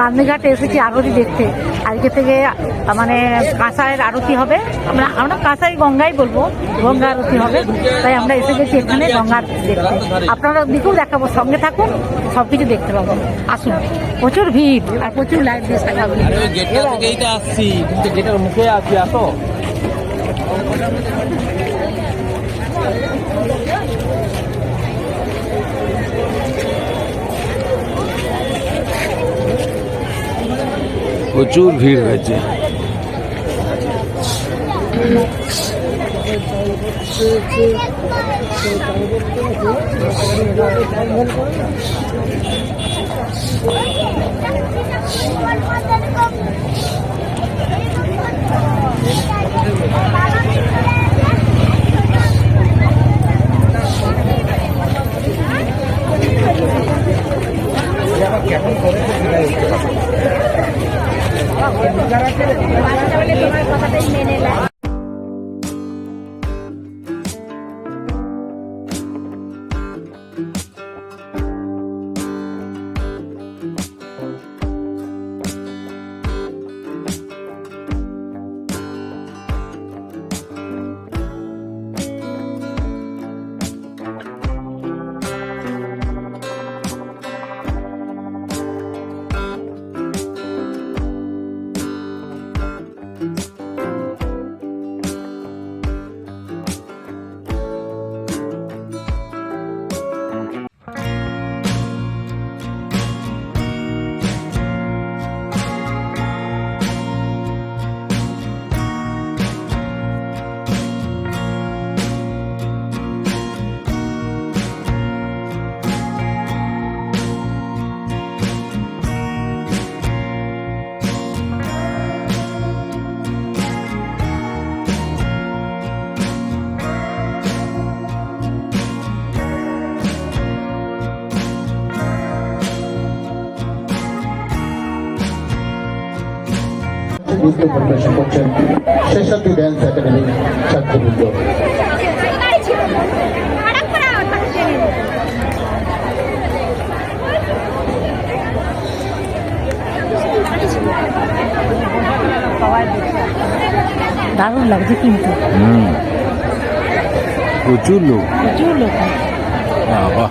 গান্ধীঘাটে এসেছি আরতি দেখতে। আজকে থেকে মানে কাঁসাইয়ের আরতি হবে। আমরা আমরা কাঁসাই গঙ্গাই বলব, গঙ্গা আরতি হবে। তাই আমরা এসে গেছি এখানে গঙ্গা দেখতে। আপনারা দিকেও দেখাবো, সঙ্গে থাকুন সব কিছু দেখতে পাবো। আসুন। প্রচুর ভিড় আর প্রচুর লাইট দিয়ে সাজাবো। আসছি মুখে আছি, আসো। প্রচুর ভিড় হয়েছে। যারা নৃত্য পরিবেশন করছেন শেষাদ্রি ড্যান্স একাডেমির ছাত্রবৃন্দ দারুণ লাগছে কিন্তু। হুম। প্রচুর লোক। প্রচুর লোক। বাবা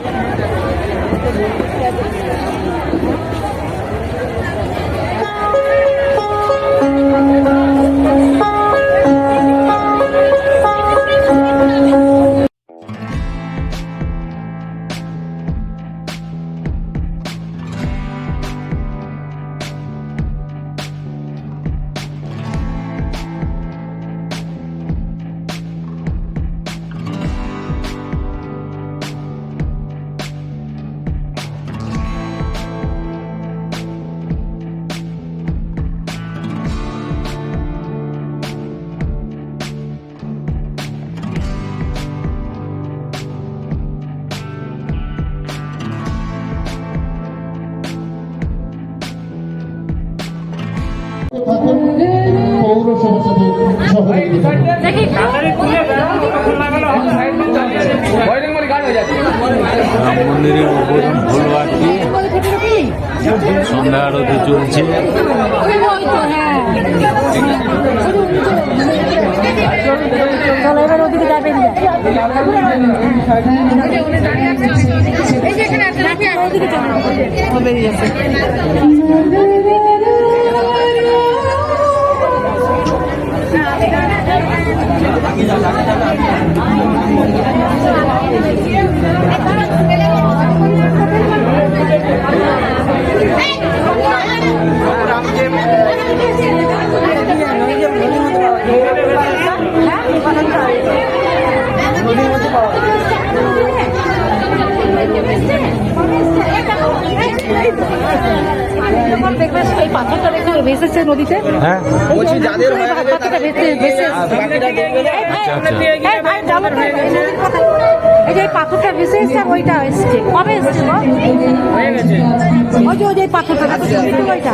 যাবেন ওদিকে চলো ও বেরিয়ে গেছে তোমার দেখবে এই পাথরটা হ্যাঁ ভেসে ভেসে। এই যে এই পাথরটা ভেসে এসছে ওইটা এসছে। কবে এসছে ওই যে ওই যে এই পাথরটা ওইটা।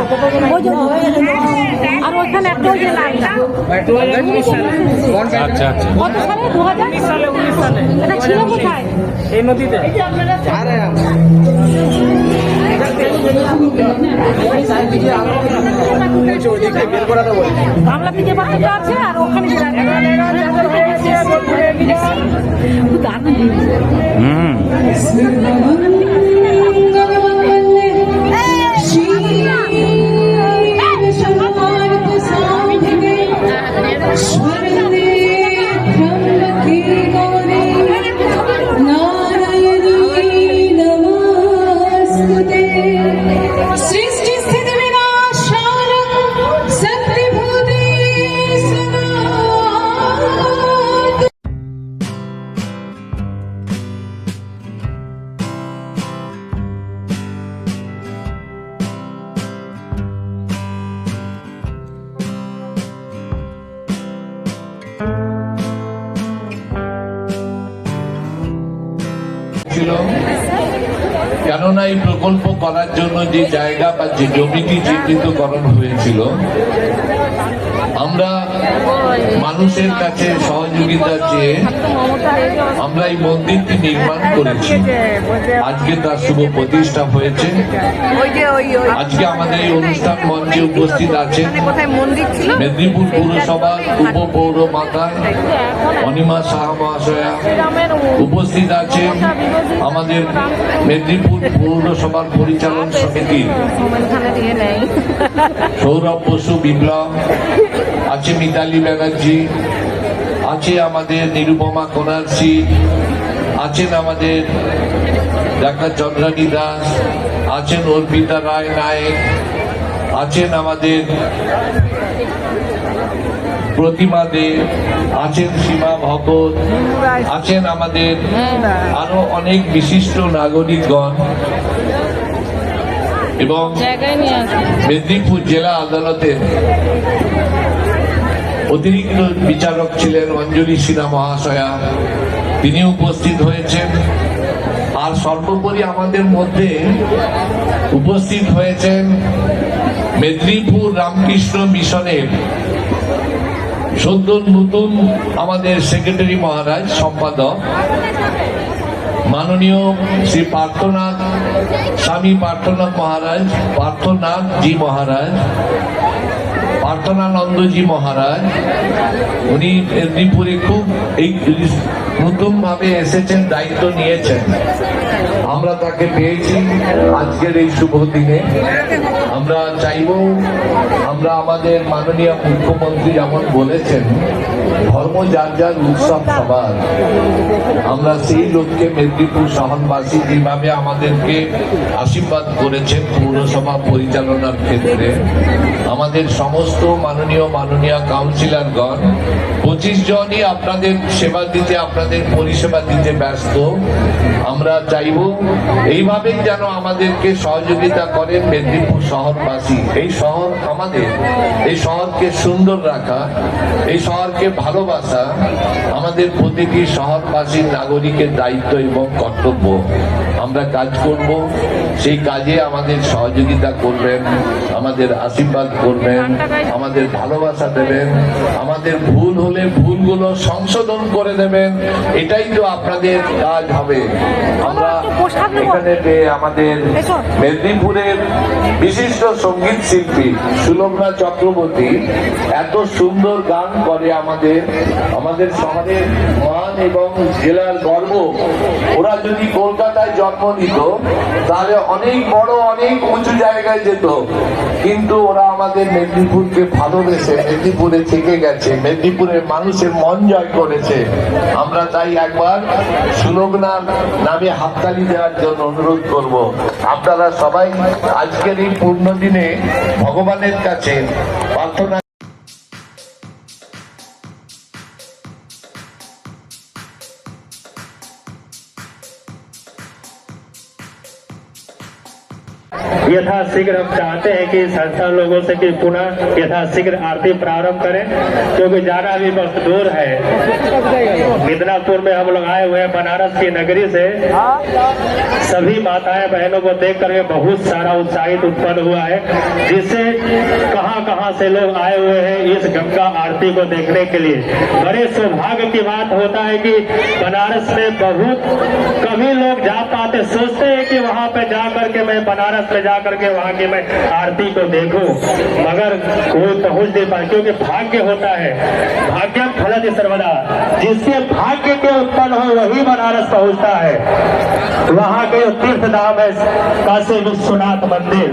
ওই যে ওই যে। আর ওইখানে একটা ওই যে লাইনটা। আচ্ছা আচ্ছা। কত সালে? দু হাজার? এটা ছিল কোথায়? এই নদীতে। বাংলা থেকে বাচ্চা আছে আর ওখানে ছিল। কেননা এই প্রকল্প করার জন্য যে জায়গা বা যে জমিটি চিহ্নিতকরণ হয়েছিল আমরা মানুষের কাছে সহযোগিতা চেয়ে আমরা এই মন্দিরটি নির্মাণ করেছি। আজকে তার শুভ প্রতিষ্ঠা হয়েছে। আজকে আমাদের এই অনুষ্ঠান মঞ্চে উপস্থিত আছে মেদিনীপুর পৌরসভা উপপৌর মাতা অনিমা সাহা মহাশয়া। উপস্থিত আছে আমাদের মেদিনীপুর পৌরসভার পরিচালন সমিতির সৌরভ বসু বিপ্লব, আছে মিতালি ব্যানার্জি। আছে আমাদের নিরুপমা কোনার্সি আছেন আমাদের ডাক্তার চন্দ্রানী দাস আছেন অর্পিতা রায় নায়েক আছেন আমাদের প্রতিমা দে আছেন সীমা ভগত আছেন আমাদের আরও অনেক বিশিষ্ট নাগরিকগণ এবং মেদিনীপুর জেলা আদালতের অতিরিক্ত বিচারক ছিলেন অঞ্জলি সিনহা মহাশয়া। তিনি উপস্থিত হয়েছেন। আর সর্বোপরি আমাদের মধ্যে উপস্থিত হয়েছেন মেদিনীপুর রামকৃষ্ণ মিশনের সদ্য নতুন আমাদের সেক্রেটারি মহারাজ, সম্পাদক। মাননীয় শ্রী পার্থনাথ, স্বামী পার্থনাথ মহারাজ, পার্থনাথ জি মহারাজ। পার্থনানন্দজি মহারাজ উনি মেদিনীপুরে খুব এই নতুনভাবে এসেছেন দায়িত্ব নিয়েছেন। আমরা তাকে পেয়েছি আজকের এই শুভ দিনে। আমরা চাইব, আমরা আমাদের মাননীয় মুখ্যমন্ত্রী যেমন বলেছেন, ধর্ম যার যার উৎসব সবার। আমরা সেই লোককে মেদিনীপুর শহরবাসী যেভাবে আমাদেরকে আশীর্বাদ করেছেন পৌরসভা পরিচালনার ক্ষেত্রে, আমাদের সমস্ত মাননীয় মাননীয় কাউন্সিলরগণ, পঁচিশ জনই আপনাদের সেবা দিতে, আপনাদের পরিষেবা দিতে ব্যস্ত। আমরা চাইব এইভাবেই যেন আমাদেরকে সহযোগিতা করে মেদিনীপুর শহরবাসী। এই শহর আমাদের, এই শহরকে সুন্দর রাখা, এই শহরকে ভালোবাসা আমাদের প্রতিটি শহরবাসীর নাগরিকের দায়িত্ব এবং কর্তব্য। আমরা কাজ করব। সেই কাজে আমাদের সহযোগিতা করবেন আমাদের আশীর্বাদ করবেন আমাদের ভালোবাসা দেবেন আমাদের ভুল হলে ভুলগুলো সংশোধন করে দেবেন। এটাই তো আপনাদের কাজ হবে। আমরা এখানে আমাদের মেদিনীপুরের বিশিষ্ট সংগীত শিল্পী সুলভনা চক্রবর্তী এত সুন্দর গান করে আমাদের আমাদের শহরের মান এবং জেলার গর্ব। ওরা যদি কলকাতায় জন্ম নিত তাহলে অনেক বড়, অনেক উঁচু জায়গায় যেত। কিন্তু ওরা আমাদের মেদিনীপুরকে ভালোবেসে, মেদিনীপুরে থেকে গেছে, মেদিনীপুরের মানুষের মন জয় করেছে। আমরা তাই একবার সুলগ্নার নামে হাততালি দেওয়ার জন্য অনুরোধ করব। আপনারা সবাই আজকের এই পূর্ণ দিনে ভগবানের কাছে প্রার্থনা यथाशीघ्र हम चाहते हैं कि संस्था लोगों से कि पुनः यथाशीघ्र आरती प्रारंभ करें, क्योंकि जाना भी बहुत दूर है। मिदनापुर में हम लोग आए हुए हैं बनारस की नगरी से। सभी माताएँ बहनों को देख करके बहुत सारा उत्साहित उत्पन्न हुआ है, जिससे कहाँ कहाँ से लोग आए हुए हैं इस गंगा आरती को देखने के लिए। बड़े सौभाग्य की बात होता है कि बनारस में बहुत कभी लोग जा पाते, सोचते हैं कि वहाँ पे जा करके मैं बनारस में जा जाकर के वहाँ की मैं आरती को देखूँ। मगर कोई पहुँच नहीं पाए क्योंकि भाग्य होता है। भाग्यम फलत सर्वदा। जिसके भाग्य के उत्पन्न हो, वही बनारस पहुँचता है। वहाँ के जो तीर्थ धाम है, काशी विश्वनाथ मंदिर।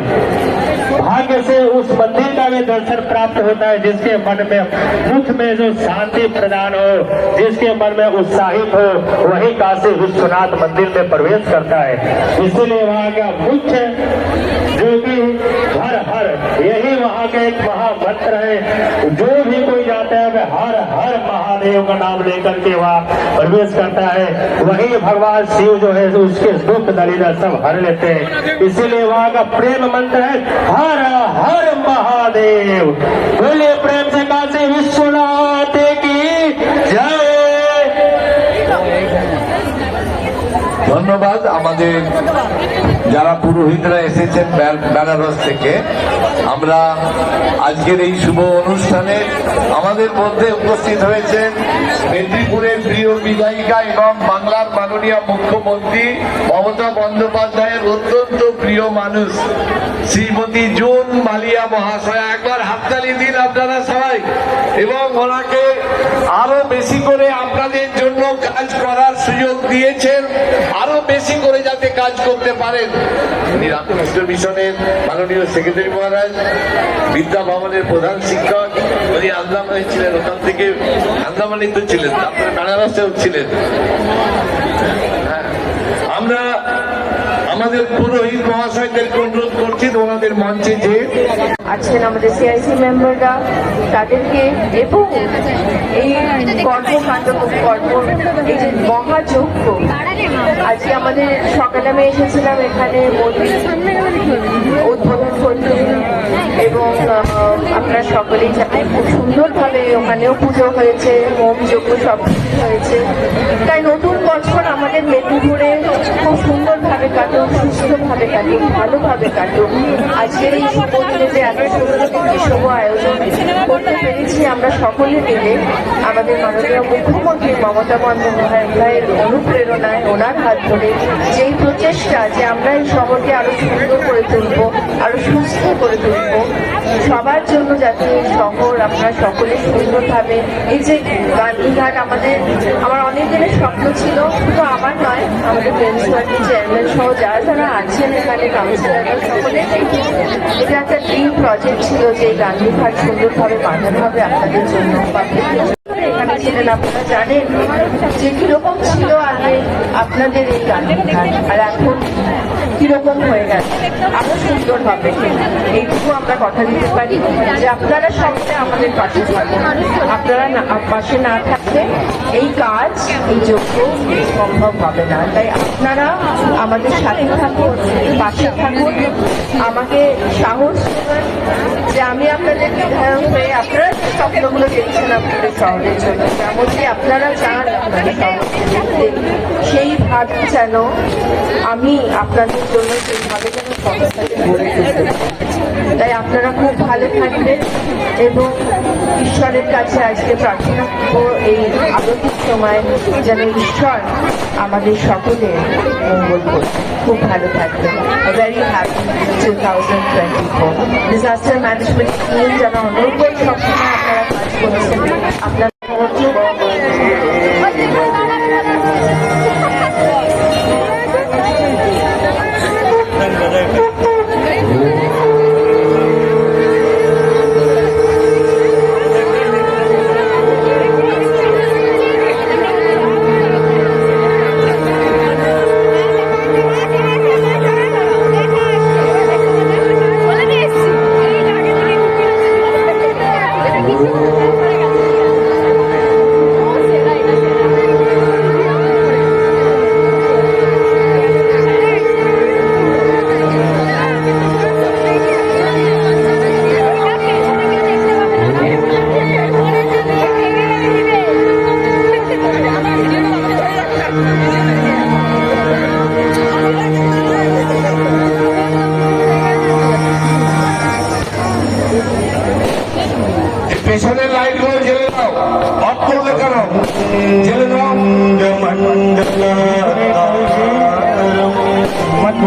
भाग्य से उस मंदिर का भी दर्शन प्राप्त होता है, जिसके मन में, मुख में जो शांति प्रदान हो, जिसके मन में उत्साहित हो, वही काशी विश्वनाथ मंदिर में प्रवेश करता है। इसीलिए वहाँ का मुख्य जो कि हर हर यही वहाँ का एक महामंत्र है जो भी कोई जाता है वह हर हर महादेव का नाम लेकर के वहाँ प्रवेश करता है वही भगवान शिव जो है उसके दुख दलिदा सब हर लेते हैं इसीलिए वहाँ का प्रेम मंत्र है हर हर महादेव बोलिए प्रेम से काशी विश्वनाथ की जय ধন্যবাদ আমাদের যারা পুরোহিতরা এসেছেন বেনারস থেকে, আমরা আজকের এই শুভ অনুষ্ঠানে আমাদের মধ্যে উপস্থিত হয়েছেন মেদিনীপুরের প্রিয় বিধায়িকা এবং বাংলার মাননীয় মুখ্যমন্ত্রী মমতা বন্দ্যোপাধ্যায়ের অত্যন্ত প্রিয় মানুষ, শ্রীমতী জুন মালিয়া মহাশয়া। একবার হাততালি দিন আপনারা সবাই, এবং ওনাকে আরও বেশি করে আপনাদের জন্য কাজ করার সুযোগ দিয়েছেন, আরও বেশি করে যাতে কাজ করতে পারেন। উনি রামকৃষ্ণ মিশনের মাননীয় সেক্রেটারি মহারাজ, বিদ্যা ভবনের প্রধান শিক্ষক, উনি ছিলেন, ওখান থেকে তো ছিলেন, তারপরে বেনারসেও ছিলেন হ্যাঁ। আমরা আমাদের পুরোহিত মহাশয়দেরকে অনুরোধ করছি, ওনাদের মঞ্চে যে আছেন আমাদের সিআইসি মেম্বাররা তাদেরকে এবং এই কর্মকাণ্ড কর্ম, এই যে মহাযজ্ঞ আজকে আমাদের সকালে আমি এসেছিলাম এখানে মন্দির উদ্বোধন করতে। এবং আপনারা সকলেই জানেন খুব সুন্দরভাবে ওখানেও পুজো হয়েছে, হোম যজ্ঞ সব হয়েছে। তাই নতুন বছর আমাদের মেদিনীপুরে খুব সুন্দরভাবে কাটুক, সুস্থভাবে কাটুক, ভালোভাবে কাটুক। আজকের এই শুভ দিনে যে এত সুন্দর শুভ আয়োজন করতে পেরেছি। আমরা সকলে মিলে আমাদের মাননীয় মুখ্যমন্ত্রী মমতা বন্দ্যোপাধ্যায় ভাইয়ের অনুপ্রেরণায় ওনার হাত ধরে যেই প্রচেষ্টা যে আমরা এই শহরকে আরও সুন্দর করে তুলব, আরও সুস্থ করে তুলব, সবার জন্য যাতে এই শহর আপনারা সকলে সুন্দরভাবে এই যে গান্ধীঘাট আমাদের, আমার অনেক দিনের স্বপ্ন ছিল, শুধু আমার নয়, আমাদের মিউনিসিপালিটি চেয়ারম্যান সহ যারা যারা আছেন এখানে কাউন্সিলররা সকলে এটা একটা ড্রিম প্রজেক্ট ছিল যে গান্ধীঘাট সুন্দরভাবে বাঁধানো হবে আপনাদের জন্য। এখানে ছিলেন আপনারা জানেন যে কীরকম ছিল আগে আপনাদের এই গান্ধীঘাট আর এখন কীরকম হয়ে গেছে? আরও সুন্দর হবে এইটুকু আমরা কথা দিতে পারি যে আপনারা সবাই আমাদের পাশে থাকবেন আপনারা পাশে না থাকলে এই কাজ, এই যোগ্য সম্ভব হবে না। তাই আপনারা আমাদের সাথে থাকুন, পাশে থাকুন। আমাকে সাহস যে আমি আপনাদের হয়ে আপনারা যে স্বপ্নগুলো দেখছেন আপনাদের শহরের জন্য যেমনটি আপনারা চান সেই ভাব যেন আমি আপনাদের জন্য সেইভাবে যেন শহরটাকে গড়ে তুলতে। তাই আপনারা খুব ভালো থাকবেন এবং ঈশ্বরের কাছে আজকে প্রার্থনা করব, এই আরতির সময় যেন ঈশ্বর আমাদের সকলের মঙ্গল করে খুব ভালো থাকবেন। Very happy two thousand twenty four disaster management team যেন অনুর্বর সবসময় আপনারা কাজ করেছেন। আপনার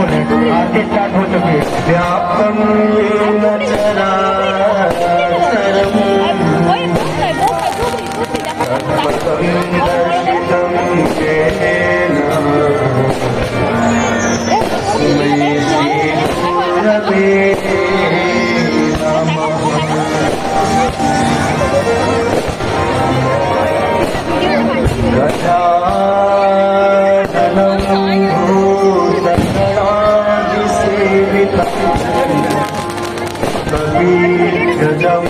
बिल्कुल है स्टार्ट हो चुकी है व्यापम Yaşam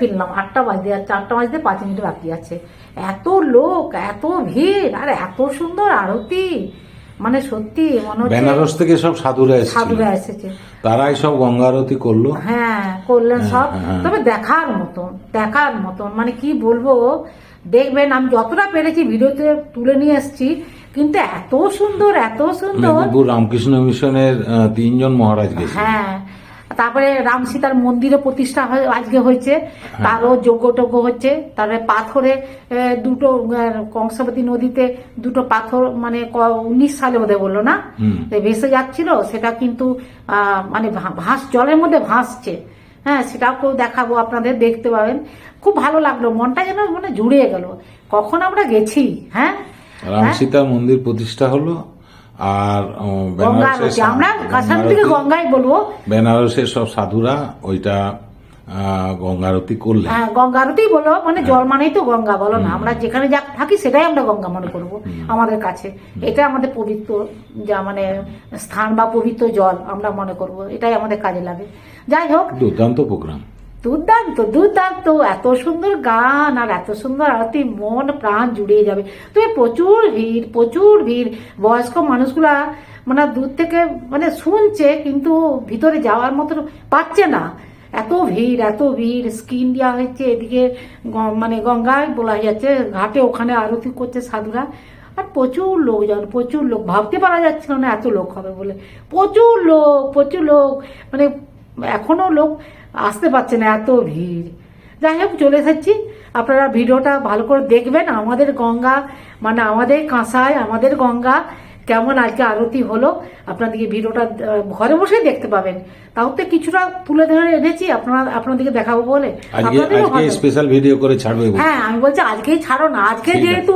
ফিরলাম আটটা বাজতে আর চারটা বাজতে পাঁচ মিনিট বাকি আছে। এত লোক এত ভিড় আর এত সুন্দর আরতি। মানে সত্যি মনে হচ্ছে বেনারস থেকে সব সাধুরা সাধুরা এসেছে। তারাই সব গঙ্গা আরতি করল। হ্যাঁ করলেন সব। হ্যাঁ। তবে দেখার মতন দেখার মতন। মানে কি বলব দেখবেন আমি যতটা পেরেছি ভিডিওতে তুলে নিয়ে এসেছি কিন্তু এত সুন্দর এত সুন্দর। মেদিনীপুর রামকৃষ্ণ মিশনের তিনজন মহারাজ গেছে হ্যাঁ তারপরে রাম সীতার মন্দিরে প্রতিষ্ঠা হয়- আজকে হয়েছে। হ্যাঁ। তারও যজ্ঞ টজ্ঞ হচ্ছে। তারপরে পাথরে দুটো কংসাবতী নদীতে দুটো পাথর মানে উনিশ সালে ওদের বলল না? ভেসে যাচ্ছিল সেটা কিন্তু আহ, মানে ভাস জলের মধ্যে ভাসছে। হ্যাঁ সেটাও কেউ দেখাবো আপনাদের দেখতে পাবেন। খুব ভালো লাগল মনটা যেন মানে জুড়িয়ে গেল। কখন আমরা গেছি হ্যাঁ? রাম হ্যাঁ? সীতা মন্দির প্রতিষ্ঠা হলো আর আমরা কাছান থেকে বলব। বেনারসের সব সাধুরা ওইটা আহ, গঙ্গা আরতি করলেন হ্যাঁ গঙ্গা আরতি বলো মানে জল মানেই তো গঙ্গা বলো না। আমরা যেখানে যা থাকি সেটাই আমরা গঙ্গা মনে করব আমাদের কাছে। এটা আমাদের পবিত্র যা মানে স্থান বা পবিত্র জল আমরা মনে করব। এটাই আমাদের কাজে লাগে। যাই হোক। দুর্দান্ত প্রোগ্রাম। দুর্দান্ত দুর্দান্ত। এত সুন্দর গান আর এত সুন্দর আরতি, মন, প্রাণ জুড়িয়ে যাবে। তবে প্রচুর ভিড় প্রচুর ভিড়। বয়স্ক মানুষগুলা মানে দূর থেকে মানে শুনছে, কিন্তু ভিতরে যাওয়ার মতো পাচ্ছে না। এত ভিড় এত ভিড়। স্কিন দেওয়া হয়েছে, এদিকে মানে গঙ্গায় বলা যাচ্ছে। ঘাটে ওখানে আরতি করছে সাধুরা। আর প্রচুর লোকজন, প্রচুর লোক। ভাবতে পারা যাচ্ছিল না, এত লোক হবে বলে। প্রচুর লোক প্রচুর লোক। মানে এখনও লোক আসতে পারছে না, এত ভিড়। যাই হোক, চলে এসেছি। আপনারা ভিডিওটা ভালো করে দেখবেন। আমাদের গঙ্গা মানে আমাদের কাঁসায় আমাদের গঙ্গা কেমন আজকে আরতি হলো আপনাদেরকে ভিডিওটা ঘরে বসেই দেখতে পাবেন। তাও তো কিছুটা তুলে ধরে এনেছি আপনারা আপনাদেরকে দেখাবো বলে। আজকে স্পেশাল ভিডিও করে ছাড়বে হ্যাঁ আমি বলছি আজকেই ছাড়ো না আজকে। যেহেতু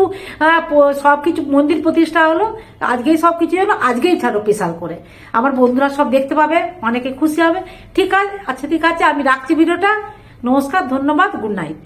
সব কিছু মন্দির প্রতিষ্ঠা হলো আজকেই সব কিছু হলো আজকেই ছাড়ো স্পেশাল করে। আমার বন্ধুরা সব দেখতে পাবে অনেকে খুশি হবে। ঠিক আছে আচ্ছা ঠিক আছে আমি রাখছি ভিডিওটা। নমস্কার ধন্যবাদ গুড নাইট